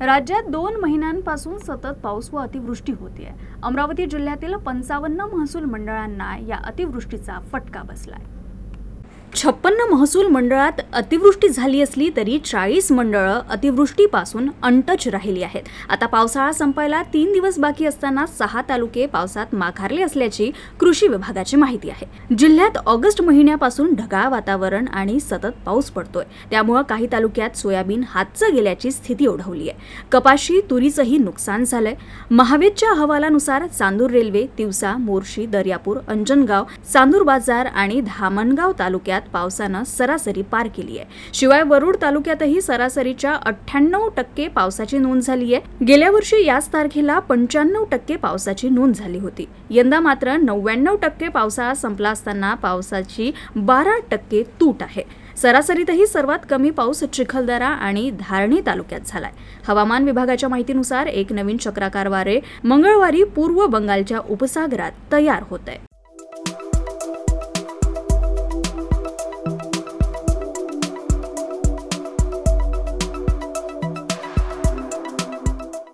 राज्यात दोन महिन्यांपासून सतत पाऊस व अतिवृष्टी होतीये. अमरावती जिल्ह्यातील पंचावन्न महसूल मंडळांना या अतिवृष्टीचा फटका बसलाय. छप्पन्न महसूल मंडळात अतिवृष्टी झाली असली तरी चाळीस मंडळं अतिवृष्टीपासून अनटच राहिली आहेत. आता पावसाळा संपायला तीन दिवस बाकी असताना सहा तालुके पावसात माघारले असल्याची कृषी विभागाची माहिती आहे. जिल्ह्यात ऑगस्ट महिन्यापासून ढगाळ वातावरण आणि सतत पाऊस पडतोय. त्यामुळं काही तालुक्यात सोयाबीन हातचं गेल्याची स्थिती ओढवली आहे कपाशी तुरीचंही नुकसान झालंय. महावेदच्या अहवालानुसार चांदूर रेल्वे तिवसा मोर्शी दर्यापूर अंजनगाव चांदूर बाजार आणि धामणगाव तालुक्यात पावसानं सरासरी पार केली आहे. शिवाय वरुड तालुक्यातही सरासरीच्या अठ्ठ्याण्णव टक्के पावसाची नोंद झाली आहे. गेल्या वर्षी याच तारखेला पंच्याण्णव टक्के पावसाची नोंद झाली होती. यंदा मात्र नव्याण्णव टक्के पावसाळा संपला असताना पावसाची बारा टक्के तूट आहे. सरासरीतही सर्वात कमी पाऊस चिखलदरा आणि धारणी तालुक्यात झालाय. हवामान विभागाच्या माहितीनुसार एक नवीन चक्राकार वारे मंगळवारी पूर्व बंगालच्या उपसागरात तयार होत आहे.